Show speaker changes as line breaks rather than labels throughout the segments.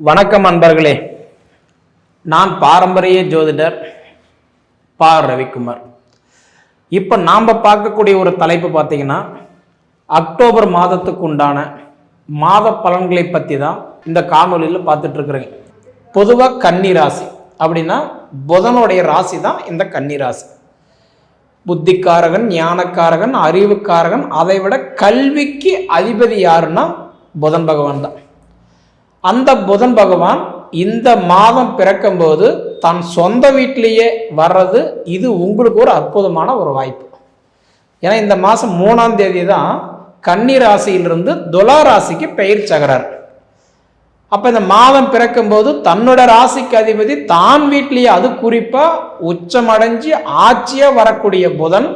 வணக்கம் அன்பர்களே. நான் பாரம்பரிய ஜோதிடர் பா ரவிக்குமார். இப்போ நாம் பார்க்கக்கூடிய ஒரு தலைப்பு பார்த்தீங்கன்னா அக்டோபர் மாதத்துக்கு உண்டான மாத பலன்களை பற்றி தான் இந்த காணொலியில் பார்த்துட்ருக்குறேங்க பொதுவாக கன்னி ராசி அப்படின்னா புதனுடைய ராசி தான் இந்த கன்னி ராசி. புத்திக்காரகன் ஞானக்காரகன் அறிவுக்காரகன் அதை விட கல்விக்கு அதிபதி யாருன்னா புதன் பகவான் தான். அந்த புதன் பகவான் இந்த மாதம் பிறக்கும்போது தன் சொந்த வீட்டிலேயே வர்றது இது உங்களுக்கு ஒரு அற்புதமான ஒரு வாய்ப்பு. ஏன்னா இந்த மாதம் மூணாம் தேதி தான் கன்னி ராசியிலிருந்து துலா ராசிக்கு பெயர் சகரார். அப்போ இந்த மாதம் பிறக்கும்போது தன்னோட ராசிக்கு அதிபதி தான் வீட்டிலேயே அது குறிப்பாக உச்சமடைஞ்சு ஆட்சியாக வரக்கூடிய புதன்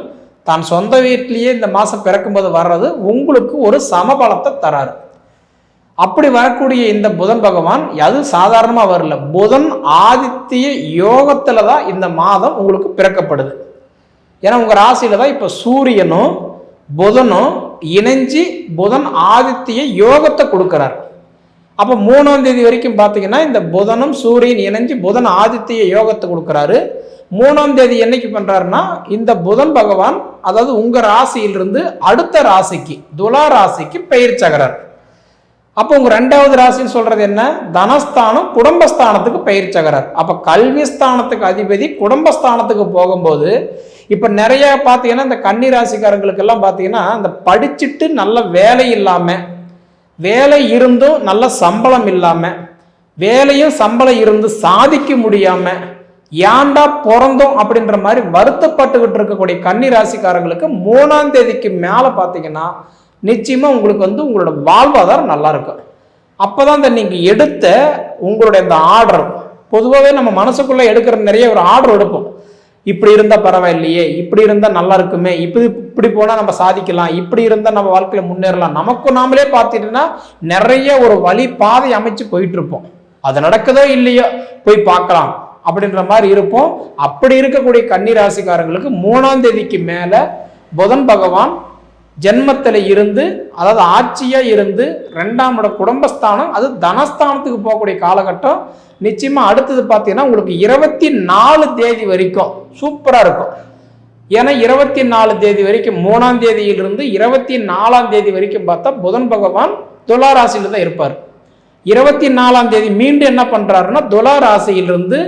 தான் சொந்த வீட்டிலேயே இந்த மாதம் பிறக்கும்போது வர்றது உங்களுக்கு ஒரு சமபலத்தை தராரு. அப்படி வரக்கூடிய இந்த புதன் பகவான் அது சாதாரணமாக வரல. புதன் ஆதித்ய யோகத்தில் தான் இந்த மாதம் உங்களுக்கு பிறக்கப்படுது. ஏன்னா உங்கள் ராசியில் தான் இப்போ சூரியனும் புதனும் இணைஞ்சு புதன் ஆதித்ய யோகத்தை கொடுக்குறார். அப்போ மூணாம் தேதி வரைக்கும் பார்த்தீங்கன்னா இந்த புதனும் சூரியன் இணைஞ்சு புதன் ஆதித்ய யோகத்தை கொடுக்குறாரு. மூணாம் தேதி என்னைக்கு பண்ணுறாருன்னா இந்த புதன் பகவான் அதாவது உங்கள் ராசியிலிருந்து அடுத்த ராசிக்கு துலா ராசிக்கு பெயர் சகரார். அப்போ உங்க ரெண்டாவது ராசின்னு சொல்றது என்ன? தனஸ்தானம் குடும்பஸ்தானத்துக்கு பெயர் சகரர். அப்ப கல்வி ஸ்தானத்துக்கு அதிபதி குடும்பஸ்தானத்துக்கு போகும்போது இப்ப நிறைய பார்த்தீங்கன்னா இந்த கன்னி ராசிக்காரங்களுக்கு எல்லாம் பார்த்தீங்கன்னா இந்த படிச்சுட்டு நல்ல வேலை இல்லாம வேலை இருந்தும் நல்ல சம்பளம் இல்லாம வேலையும் சம்பளம் இருந்து சாதிக்க முடியாம ஏன்டா பிறந்தோம் அப்படின்ற மாதிரி வருத்தப்பட்டுக்கிட்டு இருக்கக்கூடிய கன்னி ராசிக்காரங்களுக்கு மூணாம் தேதிக்கு மேலே பார்த்தீங்கன்னா நிச்சயமாக உங்களுக்கு வந்து உங்களோட வாழ்வாதாரம் நல்லா இருக்கும் அப்போ தான் இந்த நீங்கள் எடுத்த உங்களுடைய அந்த ஆர்டர் பொதுவாகவே நம்ம மனசுக்குள்ளே எடுக்கிற நிறைய ஒரு ஆர்டர் எடுப்போம். இப்படி இருந்தால் பரவாயில்லையே இப்படி இருந்தால் நல்லா இருக்குமே இப்படி இப்படி போனால் நம்ம சாதிக்கலாம் இப்படி இருந்தால் நம்ம வாழ்க்கையில் முன்னேறலாம். நமக்கு நாமளே பார்த்துட்டுன்னா நிறைய ஒரு வழி பாதை அமைச்சு போயிட்டு இருப்போம் அது நடக்குதோ இல்லையோ போய் பார்க்கலாம் அப்படின்ற மாதிரி இருப்போம். அப்படி இருக்கக்கூடிய கன்னி ராசிக்காரங்களுக்கு மூணாம் தேதிக்கு மேலே புதன் பகவான் ஜென்மத்தில் இருந்து அதாவது ஆட்சியாக இருந்து ரெண்டாம் இட குடும்பஸ்தானம் அது தனஸ்தானத்துக்கு போகக்கூடிய காலகட்டம். நிச்சயமாக அடுத்தது பார்த்தீங்கன்னா உங்களுக்கு இருபத்தி நாலு தேதி வரைக்கும் சூப்பராக இருக்கும். ஏன்னா இருபத்தி நாலு தேதி வரைக்கும் மூணாம் தேதியிலிருந்து இருபத்தி நாலாம் தேதி வரைக்கும் பார்த்தா புதன் பகவான் துலா ராசியில தான் இருப்பார். இருபத்தி நாலாம் தேதி மீண்டும் என்ன பண்ணுறாருன்னா துலா ராசியிலிருந்து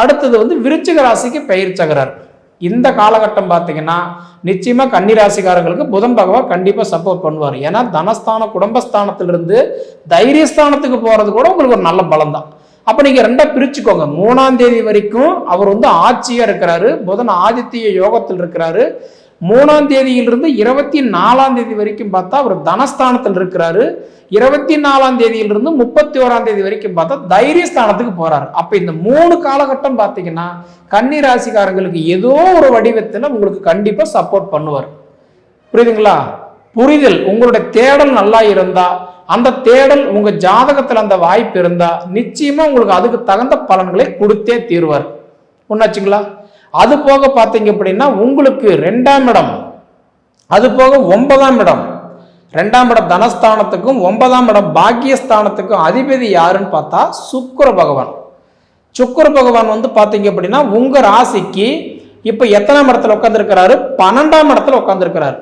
அடுத்தது வந்து விருச்சிக ராசிக்கு பெயர் சகிறார் இந்த காலகட்டம் பார்த்தீங்கன்னா நிச்சயமா கன்னிராசிக்காரங்களுக்கு புதன் பகவான் கண்டிப்பா சப்போர்ட் பண்ணுவார். ஏன்னா தனஸ்தான குடும்பஸ்தானத்திலிருந்து தைரியஸ்தானத்துக்கு போறது கூட உங்களுக்கு ஒரு நல்ல பலம் தான் அப்ப நீங்க ரெண்டா பிரிச்சுக்கோங்க. மூணாம் தேதி வரைக்கும் அவர் வந்து ஆட்சியா இருக்கிறாரு. புதன் ஆதித்ய யோகத்தில் இருக்கிறாரு. மூணாம் தேதியிலிருந்து இருபத்தி நாலாம் தேதி வரைக்கும் பார்த்தா அவர் தனஸ்தானத்தில் இருக்கிறாரு. இருபத்தி நாலாம் தேதியிலிருந்து முப்பத்தி ஓராம் தேதி வரைக்கும் பார்த்தா தைரியஸ்தானத்துக்கு போறாரு. அப்ப இந்த மூணு காலகட்டம் பார்த்தீங்கன்னா கன்னி ராசிக்காரங்களுக்கு ஏதோ ஒரு வடிவத்தில் உங்களுக்கு கண்டிப்பா சப்போர்ட் பண்ணுவார். புரியுதுங்களா? புரிதல் உங்களுடைய தேடல் நல்லா இருந்தா அந்த தேடல் உங்க ஜாதகத்தில் அந்த வாய்ப்பு இருந்தா நிச்சயமா உங்களுக்கு அதுக்கு தகுந்த பலன்களை கொடுத்தே தீர்வார். ஒன்னாச்சுங்களா அது போக பார்த்தீங்க அப்படின்னா உங்களுக்கு ரெண்டாம் இடம். அது போக ஒன்பதாம் இடம். ரெண்டாம் இடம் தனஸ்தானத்துக்கும் ஒன்பதாம் இடம் பாக்கியஸ்தானத்துக்கும் அதிபதி யாருன்னு பார்த்தா சுக்கர பகவான். சுக்கர பகவான் வந்து பார்த்தீங்க அப்படின்னா உங்கள் ராசிக்கு இப்போ எத்தனாம் இடத்துல உட்காந்துருக்கிறாரு பன்னெண்டாம் இடத்துல உட்காந்துருக்கிறாரு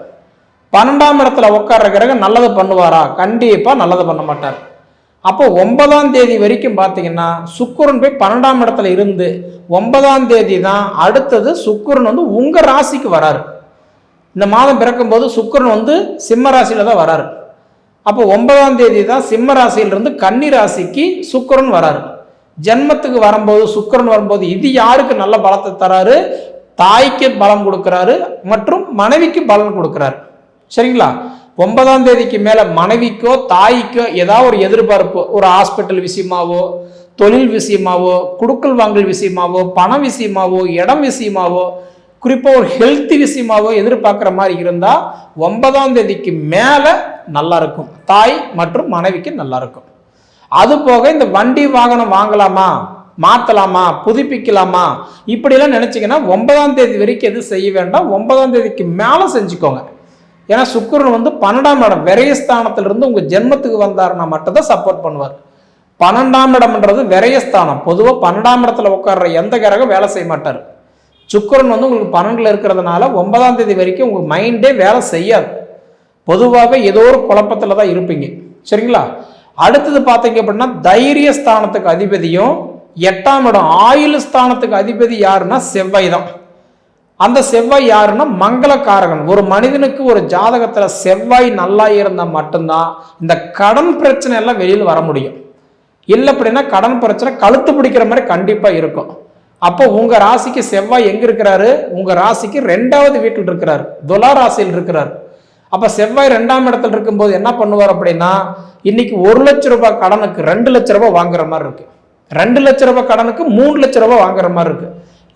பன்னெண்டாம் இடத்துல உட்கார்ற கிரகம் நல்லது பண்ணுவாரா? கண்டிப்பாக நல்லது பண்ண மாட்டார். அப்போ ஒன்பதாம் தேதி வரைக்கும் பார்த்தீங்கன்னா சுக்கரன் போய் பன்னெண்டாம் இடத்துல இருந்து ஒன்பதாம் தேதி தான் அடுத்தது சுக்கரன் வந்து உங்கள் ராசிக்கு வராரு. இந்த மாதம் பிறக்கும்போது சுக்கரன் வந்து சிம்ம ராசியில் தான் வராரு. அப்போ ஒன்பதாம் தேதி தான் சிம்ம ராசியிலிருந்து கன்னி ராசிக்கு சுக்கரன் வராரு. ஜென்மத்துக்கு வரும்போது சுக்கிரன் வரும்போது இது யாருக்கு நல்ல பலத்தை தராரு? தாய்க்கு பலம் கொடுக்குறாரு மற்றும் மனைவிக்கு பலன் கொடுக்குறாரு. சரிங்களா? ஒன்பதாம் தேதிக்கு மேலே மனைவிக்கோ தாய்க்கோ ஏதாவது ஒரு எதிர்பார்ப்பு ஒரு ஹாஸ்பிட்டல் விஷயமாவோ தொழில் விஷயமாவோ குடுக்கல் வாங்கல் விஷயமாவோ பணம் விஷயமாவோ இடம் விஷயமாவோ குறிப்பாக ஒரு ஹெல்த் விஷயமாவோ எதிர்பார்க்குற மாதிரி இருந்தால் ஒன்பதாம் தேதிக்கு மேலே நல்லா இருக்கும். தாய் மற்றும் மனைவிக்கு நல்லா இருக்கும். அது போக இந்த வண்டி வாகனம் வாங்கலாமா மாற்றலாமா புதுப்பிக்கலாமா இப்படிலாம் நினச்சிங்கன்னா ஒன்பதாம் தேதி வரைக்கும் எதுவும் செய்ய வேண்டாம் ஒன்பதாம் தேதிக்கு மேலே செஞ்சுக்கோங்க. ஏன்னா சுக்கரன் வந்து பன்னெண்டாம் இடம் விரயஸ்தானத்திலிருந்து உங்கள் ஜென்மத்துக்கு வந்தாருன்னா மட்டும்தான் சப்போர்ட் பண்ணுவார். பன்னெண்டாம் இடம்ன்றது விரயஸ்தானம் பொதுவாக பன்னெண்டாம் இடத்துல உட்கார்ற எந்த கிரகம் வேலை செய்ய மாட்டார். சுக்கரன் வந்து உங்களுக்கு பன்னெண்டில் இருக்கிறதுனால ஒன்பதாம் தேதி வரைக்கும் உங்கள் மைண்டே வேலை செய்யாது. பொதுவாக ஏதோ ஒரு குழப்பத்தில் தான் இருப்பீங்க. சரிங்களா? அடுத்தது பார்த்தீங்க அப்படின்னா தைரிய ஸ்தானத்துக்கு அதிபதியும் எட்டாம் இடம் ஆயுள் ஸ்தானத்துக்கு அதிபதி யாருன்னா செவ்வாய் தான். அந்த செவ்வாய் யாருன்னா மங்களக்காரகன். ஒரு மனிதனுக்கு ஒரு ஜாதகத்தில் செவ்வாய் நல்லா இருந்தால் மட்டும்தான் இந்த கடன் பிரச்சனை எல்லாம் வெளியில் வர முடியும். இல்லை அப்படின்னா கடன் பிரச்சனை கழுத்து பிடிக்கிற மாதிரி கண்டிப்பாக இருக்கும். அப்போ உங்க ராசிக்கு செவ்வாய் எங்க இருக்கிறாரு? உங்க ராசிக்கு ரெண்டாவது வீட்டில் இருக்கிறார். துலா ராசியில் இருக்கிறார். அப்ப செவ்வாய் ரெண்டாம் இடத்துல இருக்கும்போது என்ன பண்ணுவார் அப்படின்னா இன்னைக்கு ஒரு லட்ச ரூபாய் கடனுக்கு ரெண்டு லட்ச ரூபாய் வாங்குற மாதிரி இருக்கு. ரெண்டு லட்ச ரூபாய் கடனுக்கு மூணு லட்ச ரூபாய் வாங்குற மாதிரி இருக்கு.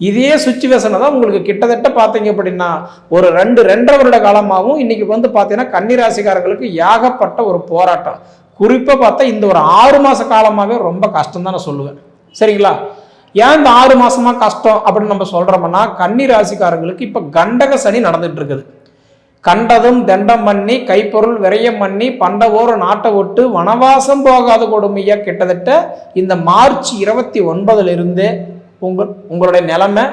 இதே சுச்சுவேஷனை தான் உங்களுக்கு கிட்டத்தட்ட பார்த்தீங்க அப்படின்னா ஒரு ரெண்டு ரெண்டரை வருட காலமாகவும் இன்னைக்கு வந்து பார்த்தீங்கன்னா கன்னிராசிக்காரங்களுக்கு ஏகப்பட்ட ஒரு போராட்டம். குறிப்பாக பார்த்தா இந்த ஒரு ஆறு மாத காலமாகவே ரொம்ப கஷ்டம் தான் நான் சொல்லுவேன். சரிங்களா? ஏன் இந்த ஆறு மாதமாக கஷ்டம் அப்படின்னு நம்ம சொல்கிறோம்னா கன்னி ராசிக்காரங்களுக்கு இப்போ கண்டக சனி நடந்துட்டு இருக்குது கண்டதும் தண்டம் பண்ணி கைப்பொருள் விரயம் பண்ணி பண்டவோர நாட்டை விட்டு வனவாசம் போகாத கொடுமையாக கிட்டத்தட்ட இந்த மார்ச் இருபத்தி ஒன்பதுலேருந்து உங்கள் உங்களுடைய நிலைமை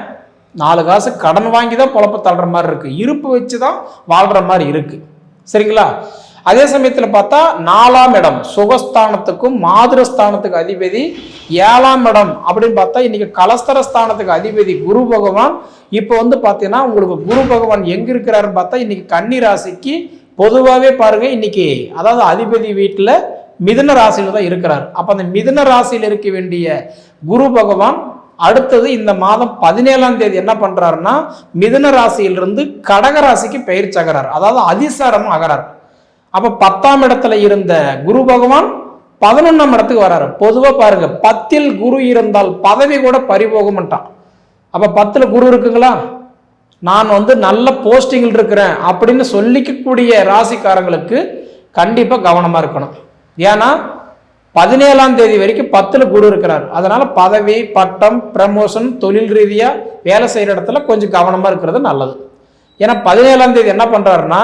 நாலு காசு கடன் வாங்கி தான் பொழப்ப தள்ளுற மாதிரி இருக்குது இருப்பு வச்சு தான் வாழ்கிற மாதிரி இருக்குது சரிங்களா? அதே சமயத்தில் பார்த்தா நாலாம் இடம் சுகஸ்தானத்துக்கும் மாதிரஸ்தானத்துக்கு அதிபதி ஏழாம் இடம் அப்படின்னு பார்த்தா இன்னைக்கு கலஸ்தரஸ்தானத்துக்கு அதிபதி குரு பகவான். இப்போ வந்து பார்த்தீங்கன்னா உங்களுக்கு குரு பகவான் எங்கே இருக்கிறாருன்னு பார்த்தா இன்னைக்கு கன்னி ராசிக்கு பொதுவாகவே பாருங்க இன்னைக்கு அதாவது அதிபதி வீட்டில் மிதுன ராசியில் தான் இருக்கிறார். அப்போ அந்த மிதுன ராசியில் இருக்க வேண்டிய குரு பகவான் அடுத்தது இந்த மாதம் பதினேழாம் தேதி என்ன பண்றாருன்னா மிதுன ராசியிலிருந்து கடக ராசிக்கு பெயர் சகரார் அதாவது அதிசாரம் ஆகிறார். அப்ப பத்தாம் இடத்துல இருந்த குரு பகவான் பதினொன்றாம் இடத்துக்கு வராரு. பொதுவாக பாருங்க பத்தில் குரு இருந்தால் பதவி கூட பறிபோக மாட்டான் அப்ப பத்துல குரு இருக்குங்களா? நான் வந்து நல்ல போஸ்டிங்கில் இருக்கிறேன் அப்படின்னு சொல்லிக்கக்கூடிய ராசிக்காரங்களுக்கு கண்டிப்பாக கவனமாக இருக்கணும். ஏன்னா பதினேழாம் தேதி வரைக்கும் பத்தில் குரு இருக்கிறார். அதனால பதவி பட்டம் ப்ரமோஷன் தொழில் ரீதியாக வேலை செய்கிற இடத்துல கொஞ்சம் கவனமாக இருக்கிறது நல்லது. ஏன்னா பதினேழாம் தேதி என்ன பண்ணுறாருன்னா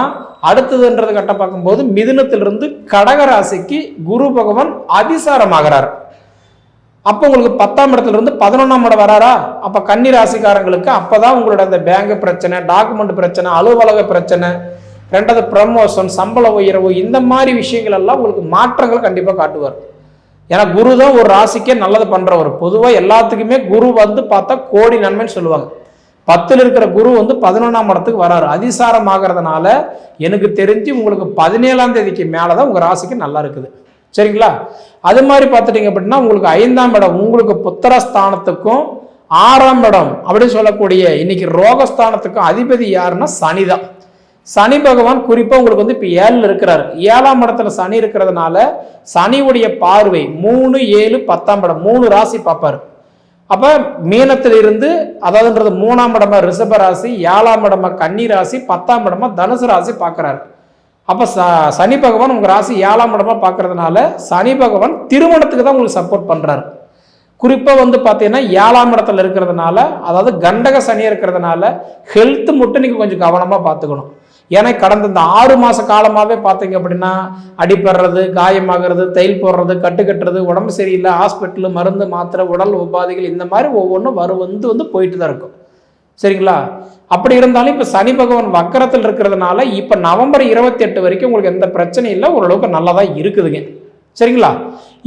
அடுத்ததுன்றது கட்ட பார்க்கும்போது மிதுனத்திலிருந்து கடக ராசிக்கு குரு பகவான் அதிசாரமாகிறார். அப்போ உங்களுக்கு பத்தாம் இடத்துல இருந்து பதினொன்றாம் இடம் வராரா? அப்போ கன்னி ராசிக்காரங்களுக்கு அப்போ தான் உங்களோட அந்த பேங்க் பிரச்சனை டாக்குமெண்ட் பிரச்சனை அலுவலக பிரச்சனை ரெண்டாவது ப்ரமோஷன் சம்பள உயர்வு இந்த மாதிரி விஷயங்கள் எல்லாம் உங்களுக்கு மாற்றங்கள் கண்டிப்பாக காட்டுவார். ஏன்னா குரு தான் ஒரு ராசிக்கே நல்லது பண்ணுறவர் பொதுவாக எல்லாத்துக்குமே குரு வந்து பார்த்தா கோடி நன்மைன்னு சொல்லுவாங்க. பத்தில் இருக்கிற குரு வந்து பதினொன்றாம் இடத்துக்கு வராரு. அதிசாரம் ஆகிறதுனால எனக்கு தெரிஞ்சு உங்களுக்கு பதினேழாம் தேதிக்கு மேலே தான் உங்கள் ராசிக்கு நல்லா இருக்குது. சரிங்களா? அது மாதிரி பார்த்துட்டிங்க அப்படின்னா உங்களுக்கு ஐந்தாம் இடம் உங்களுக்கு புத்திரஸ்தானத்துக்கும் ஆறாம் இடம் அப்படின்னு சொல்லக்கூடிய இன்னைக்கு ரோகஸ்தானத்துக்கும் அதிபதி யாருன்னா சனிதான் சனி பகவான் குறிப்பாக உங்களுக்கு வந்து இப்போ ஏழில் இருக்கிறார். ஏழாம் இடத்துல சனி இருக்கிறதுனால சனியுடைய பார்வை மூணு ஏழு பத்தாம் இடம். மூணு ராசி பார்ப்பாரு. அப்போ மீனத்தில் இருந்து அதாவதுன்றது மூணாம் இடமா ரிஷப ராசி ஏழாம் இடமா கன்னி ராசி பத்தாம் இடமா தனுசு ராசி பார்க்குறாரு. அப்போ ச சனி பகவான் உங்கள் ராசி ஏழாம் இடமா பார்க்கறதுனால சனி பகவான் திருமணத்துக்கு தான் உங்களுக்கு சப்போர்ட் பண்ணுறாரு குறிப்பாக வந்து பார்த்தீங்கன்னா ஏழாம் இடத்துல இருக்கிறதுனால அதாவது கண்டக சனி இருக்கிறதுனால ஹெல்த்து மட்டும் நீங்கள் கொஞ்சம் கவனமாக பார்த்துக்கணும். ஏன்னா கடந்த இந்த ஆறு மாத காலமாகவே பார்த்தீங்க அப்படின்னா அடிப்படுறது காயமாகிறது தையல் போடுறது கட்டு கட்டுறது உடம்பு சரியில்லை ஹாஸ்பிட்டலு மருந்து மாத்திரை உடல் உபாதைகள் இந்த மாதிரி ஒவ்வொன்றும் வரும் வந்து வந்து போயிட்டு தான் இருக்கும். சரிங்களா? அப்படி இருந்தாலும் இப்போ சனி பகவான் வக்கரத்தில் இருக்கிறதுனால இப்போ நவம்பர் இருபத்தி எட்டு வரைக்கும் உங்களுக்கு எந்த பிரச்சனையும் இல்லை ஓரளவுக்கு நல்லா தான் இருக்குதுங்க. சரிங்களா?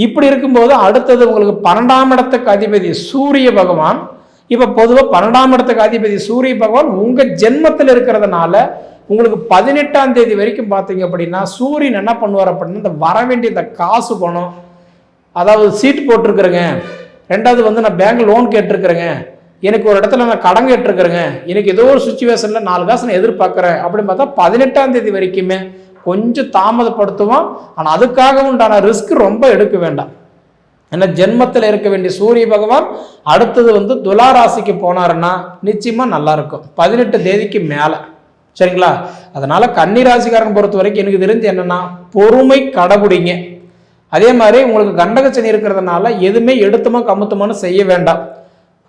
இப்படி இருக்கும்போது அடுத்தது உங்களுக்கு பன்னெண்டாம் இடத்துக்கு அதிபதி சூரிய பகவான். இப்போ பொதுவாக பன்னெண்டாம் இடத்துக்கு அதிபதி சூரிய பகவான் உங்கள் ஜென்மத்தில் இருக்கிறதுனால உங்களுக்கு பதினெட்டாம் தேதி வரைக்கும் பார்த்தீங்க அப்படின்னா சூரியன் என்ன பண்ணுவார் அப்படின்னா இந்த வர வேண்டிய இந்த காசு பணம் அதாவது சீட் போட்டிருக்கிறேங்க. ரெண்டாவது வந்து நான் பேங்க் லோன் கேட்டிருக்கிறேங்க. எனக்கு ஒரு இடத்துல நான் கடன் கேட்டிருக்கிறேங்க. எனக்கு ஏதோ ஒரு சுச்சுவேஷனில் நாலு காசு நான் எதிர்பார்க்குறேன். அப்படின்னு பார்த்தா பதினெட்டாம் தேதி வரைக்குமே கொஞ்சம் தாமதப்படுத்துவோம் ஆனால் அதுக்காக உண்டான ரிஸ்க் ரொம்ப எடுக்க வேண்டாம். ஏன்னா ஜென்மத்தில் இருக்க வேண்டிய சூரிய பகவான் அடுத்தது வந்து துலா ராசிக்கு போனாருன்னா நிச்சயமாக நல்லாயிருக்கும் பதினெட்டு தேதிக்கு மேலே. சரிங்களா? அதனால கன்னி ராசிக்காரன் பொறுத்த வரைக்கும் எனக்கு தெரிஞ்சு என்னன்னா பொறுமை கடைபிடிங்க அதே மாதிரி உங்களுக்கு கண்டகச்சனி இருக்கிறதுனால எதுவுமே எடுத்துமோ கமுத்துமோன்னு செய்ய வேண்டாம்.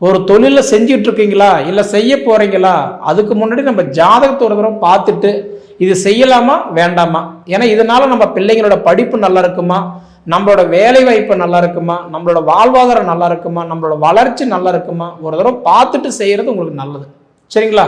ஒரு தொழிலில் செஞ்சுட்டு இருக்கீங்களா? இல்லை செய்ய போறீங்களா? அதுக்கு முன்னாடி நம்ம ஜாதகத்தை தூரம் பார்த்துட்டு இது செய்யலாமா? வேண்டாமா? ஏன்னா இதனால நம்ம பிள்ளைங்களோட படிப்பு நல்லா இருக்குமா? நம்மளோட வேலை வாய்ப்பு நல்லா இருக்குமா? நம்மளோட வாழ்வாதாரம் நல்லா இருக்குமா? நம்மளோட வளர்ச்சி நல்லா இருக்குமா? ஒரு தடவை பார்த்துட்டு செய்கிறது உங்களுக்கு நல்லது. சரிங்களா?